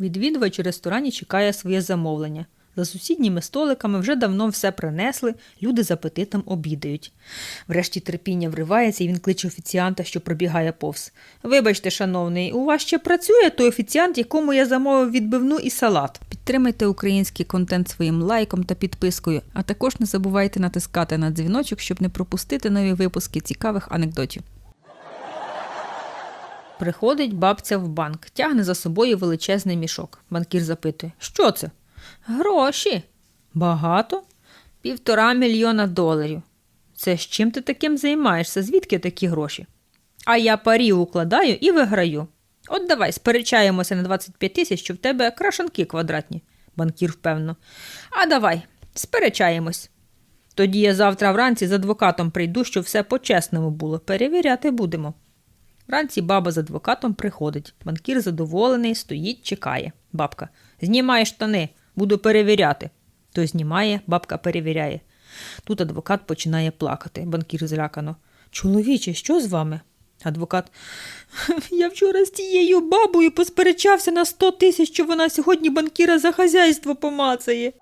Відвідувач у ресторані чекає своє замовлення. За сусідніми столиками вже давно все принесли, люди з апетитом обідають. Врешті терпіння вривається, і він кличе офіціанта, що пробігає повз. Вибачте, шановний, у вас ще працює той офіціант, якому я замовив відбивну і салат. Підтримайте український контент своїм лайком та підпискою, а також не забувайте натискати на дзвіночок, щоб не пропустити нові випуски цікавих анекдотів. Приходить бабця в банк, тягне за собою величезний мішок. Банкір запитує: Що це? Гроші. Багато? Півтора мільйона доларів. Це з чим ти таким займаєшся? Звідки такі гроші? А я парі укладаю і виграю. От давай сперечаємося на 25 тисяч, що в тебе крашанки квадратні, банкір впевнено. А давай, сперечаємось. Тоді я завтра вранці з адвокатом прийду, щоб все по-чесному було. Перевіряти будемо. Вранці баба з адвокатом приходить. Банкір задоволений, стоїть, чекає. Бабка. Знімай штани, буду перевіряти. Той знімає, бабка перевіряє. Тут адвокат починає плакати. Банкір злякано. Чоловіче, що з вами? Адвокат. Я вчора з тією бабою посперечався на сто тисяч, що вона сьогодні банкіра за хазяйство помацає.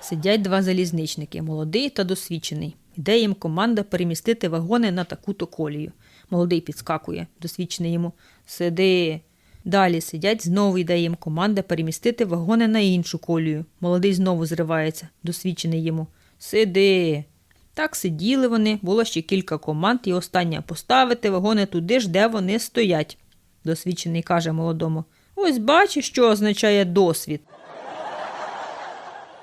Сидять два залізничники, молодий та досвідчений. Іде їм команда перемістити вагони на таку-то колію. Молодий підскакує, досвідчений йому Сиди. Далі сидять, знову йде їм команда перемістити вагони на іншу колію. Молодий знову зривається, досвідчений йому Сиди. Так сиділи вони, було ще кілька команд, і остання поставити вагони туди ж, де вони стоять. Досвідчений каже молодому Ось бачиш, що означає досвід.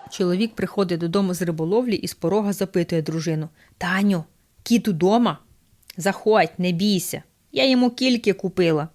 Чоловік приходить додому з риболовлі і з порога запитує дружину Таню, кіт удома? Заходь, не бійся. Я йому кільки купила.